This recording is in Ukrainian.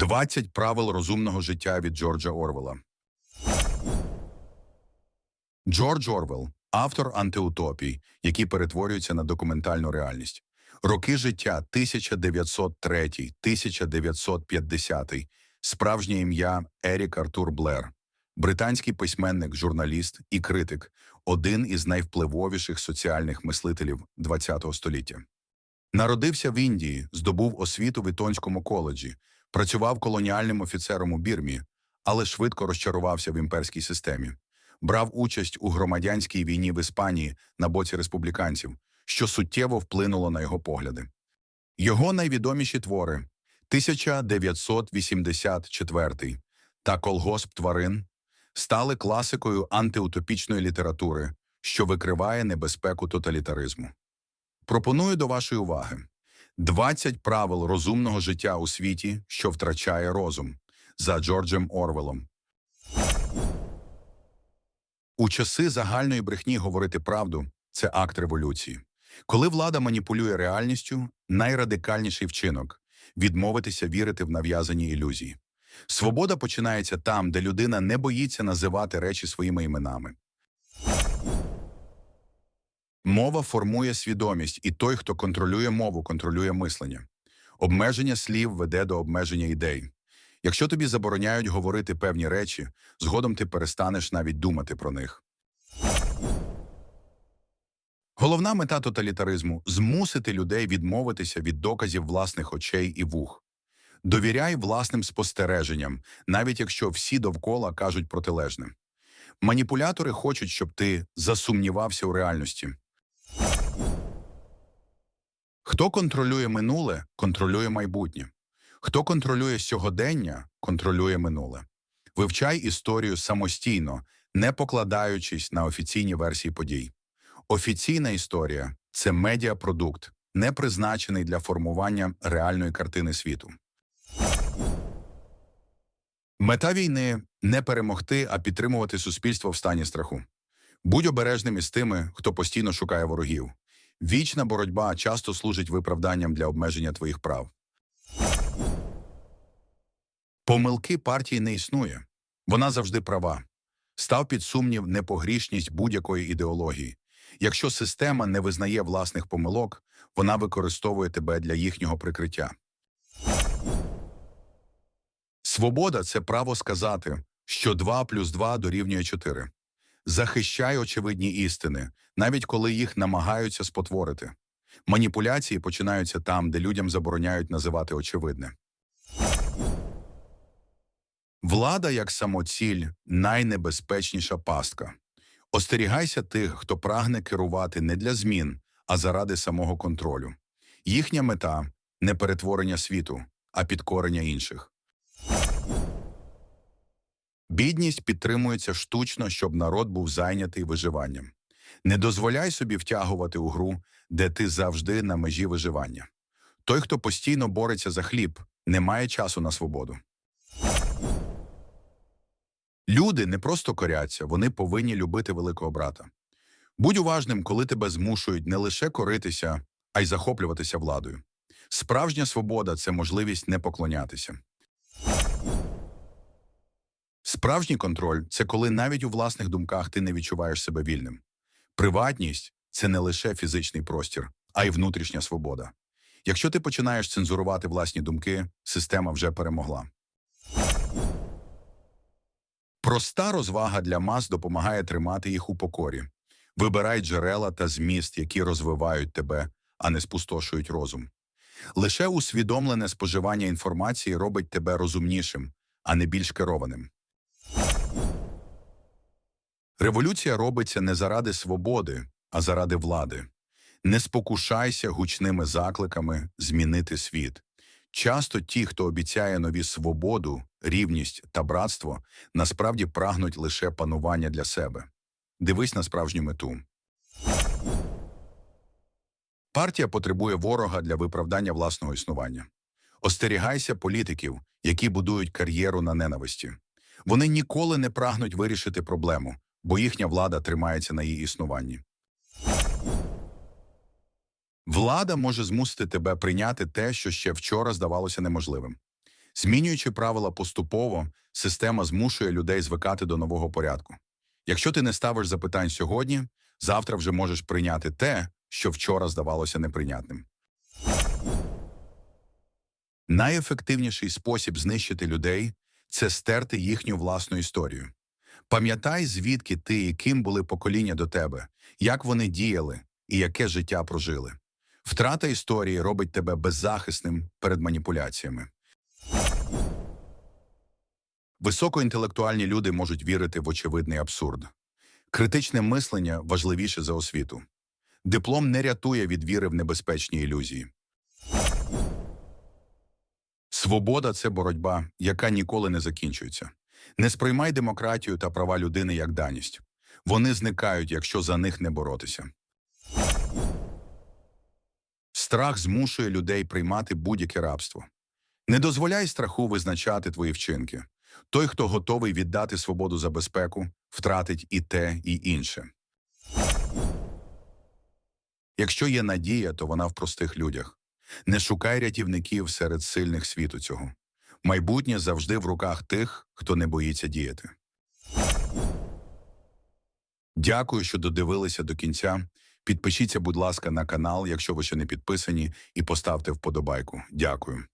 20 правил розумного життя від Джорджа Орвела. Джордж Орвел автор антиутопій, які перетворюються на документальну реальність. Роки життя 1903-1950. Справжнє ім'я Ерік Артур Блер. Британський письменник, журналіст і критик, один із найвпливовіших соціальних мислителів ХХ століття. Народився в Індії, здобув освіту в Ітонському коледжі, працював колоніальним офіцером у Бірмі, але швидко розчарувався в імперській системі. Брав участь у громадянській війні в Іспанії на боці республіканців, що суттєво вплинуло на його погляди. Його найвідоміші твори 1984 та Колгосп тварин стали класикою антиутопічної літератури, що викриває небезпеку тоталітаризму. Пропоную до вашої уваги 20 правил розумного життя у світі, що втрачає розум за Джорджем Орвелом. У часи загальної брехні говорити правду це акт революції. Коли влада маніпулює реальністю, найрадикальніший вчинок відмовитися вірити в нав'язані ілюзії. Свобода починається там, де людина не боїться називати речі своїми іменами. Мова формує свідомість, і той, хто контролює мову, контролює мислення. Обмеження слів веде до обмеження ідей. Якщо тобі забороняють говорити певні речі, згодом ти перестанеш навіть думати про них. Головна мета тоталітаризму змусити людей відмовитися від доказів власних очей і вух. Довіряй власним спостереженням, навіть якщо всі довкола кажуть протилежне. Маніпулятори хочуть, щоб ти засумнівався у реальності. Хто контролює минуле, контролює майбутнє. Хто контролює сьогодення, контролює минуле. Вивчай історію самостійно, не покладаючись на офіційні версії подій. Офіційна історія це медіапродукт, не призначений для формування реальної картини світу. Мета війни не перемогти, а підтримувати суспільство в стані страху. Будь обережним із тими, хто постійно шукає ворогів. Вічна боротьба часто служить виправданням для обмеження твоїх прав. Помилки партії не існує. Вона завжди права. Став під сумнів непогрішність будь-якої ідеології. Якщо система не визнає власних помилок, вона використовує тебе для їхнього прикриття. Свобода це право сказати, що 2 плюс 2 дорівнює 4. Захищай очевидні істини, навіть коли їх намагаються спотворити. Маніпуляції починаються там, де людям забороняють називати очевидне. Влада як самоціль найнебезпечніша пастка. Остерігайся тих, хто прагне керувати не для змін, а заради самого контролю. Їхня мета не перетворення світу, а підкорення інших. Бідність підтримується штучно, щоб народ був зайнятий виживанням. Не дозволяй собі втягувати у гру, де ти завжди на межі виживання. Той, хто постійно бореться за хліб, не має часу на свободу. Люди не просто коряться, вони повинні любити великого брата. Будь уважним, коли тебе змушують не лише коритися, а й захоплюватися владою. Справжня свобода це можливість не поклонятися. Справжній контроль це коли навіть у власних думках ти не відчуваєш себе вільним. Приватність це не лише фізичний простір, а й внутрішня свобода. Якщо ти починаєш цензурувати власні думки, система вже перемогла. Проста розвага для мас допомагає тримати їх у покорі. Вибирай джерела та зміст, які розвивають тебе, а не спустошують розум. Лише усвідомлене споживання інформації робить тебе розумнішим, а не більш керованим. Революція робиться не заради свободи, а заради влади. Не спокушайся гучними закликами змінити світ. Часто ті, хто обіцяє нові свободу, рівність та братство, насправді прагнуть лише панування для себе. Дивись на справжню мету. Партія потребує ворога для виправдання власного існування. Остерігайся політиків, які будують кар'єру на ненависті. Вони ніколи не прагнуть вирішити проблему, бо їхня влада тримається на її існуванні. Влада може змусити тебе прийняти те, що ще вчора здавалося неможливим. Змінюючи правила поступово, система змушує людей звикати до нового порядку. Якщо ти не ставиш запитань сьогодні, завтра вже можеш прийняти те, що вчора здавалося неприйнятним. Найефективніший спосіб знищити людей це стерти їхню власну історію. Пам'ятай, звідки ти і ким були покоління до тебе, як вони діяли і яке життя прожили. Втрата історії робить тебе беззахисним перед маніпуляціями. Високоінтелектуальні люди можуть вірити в очевидний абсурд. Критичне мислення важливіше за освіту. Диплом не рятує від віри в небезпечні ілюзії. Свобода це боротьба, яка ніколи не закінчується. Не сприймай демократію та права людини як даність. Вони зникають, якщо за них не боротися. Страх змушує людей приймати будь-яке рабство. Не дозволяй страху визначати твої вчинки. Той, хто готовий віддати свободу за безпеку, втратить і те, і інше. Якщо є надія, то вона в простих людях. Не шукай рятівників серед сильних світу цього. Майбутнє завжди в руках тих, хто не боїться діяти. Дякую, що додивилися до кінця. Підпишіться, будь ласка, на канал, якщо ви ще не підписані, і поставте вподобайку. Дякую.